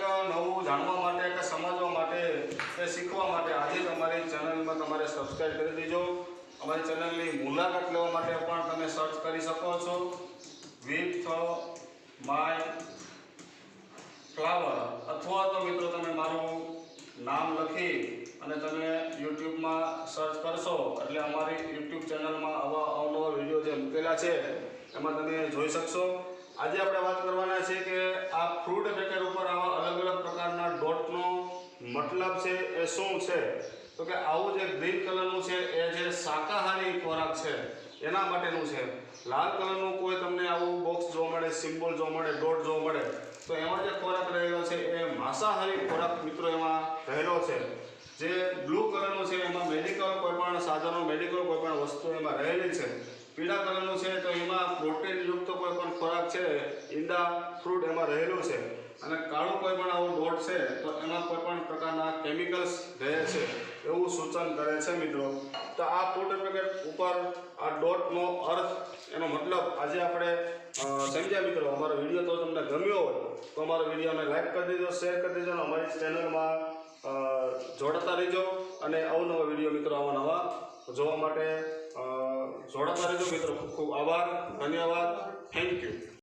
કંઈક નવું જાણવા માટે કે સમજવા માટે કે શીખવા માટે, આજે તમારી ચેનલમાં તમારે સબસ્ક્રાઈબ કરી દેજો. અમારી ચેનલની મુલાકાત લેવા માટે પણ તમે સર્ચ કરી શકો છો. વિથ માય ફ્લાવર અથવા તો મિત્રો તમે મારું નામ લખી અને તમે યુટ્યુબમાં સર્ચ કરશો. એટલે અમારી યુટ્યુબ ચેનલમાં આવા અવનવા વીડિયો જે મૂકેલા છે, એમાં તમે જોઈ શકશો. આજે આપણે વાત કરવાના છે કે આ ફ્રૂટ પેકેટ મતલબ છે એ શું છે? તો કે આવું જે ગ્રીન કલરનું છે, એ જે શાકાહારી ખોરાક છે, એના માટેનું છે. લાલ કલરનું કોઈ તમને આવું બોક્સ જોવા મળે સિમ્બોલ જોવા મળે ડોટ જોવા મળે, તો એમાં જે ખોરાક રહેલો છે, એ માંસાહારી ખોરાક મિત્રો એમાં રહેલો છે. જે બ્લુ કલરનું છે, એમાં મેડિકલ કોઈ પણ સાધનો મેડિકલ કોઈ પણ વસ્તુ એમાં રહેલી છે. પીળા કલરનું છે, તો એમાં પ્રોટીનયુક્ત કોઈ પણ ખોરાક છે, ઈંડા ફ્રૂટ એમાં રહેલું છે. અને કાળું ડોટ છે, તો એમાં કોઈ પણ પ્રકારના કેમિકલ્સ રહે છે, એવું સૂચન કરે છે મિત્રો. તો આ પોર્ટર પેકેટ ઉપર આ ડોટનો અર્થ, એનો મતલબ આજે આપણે સમજ્યા મિત્રો, અમારો વીડિયો તો તમને ગમ્યો હોય, તો અમારો વિડીયોને લાઈક કરી દેજો શેર કરી દેજો, અને અમારી ચેનલમાં જોડાતા રહેજો, અને અવનવા વીડિયો મિત્રો આવા નવા જોવા માટે જોડાતા રહેજો મિત્રો. ખૂબ ખૂબ આભાર, ધન્યવાદ. Thank you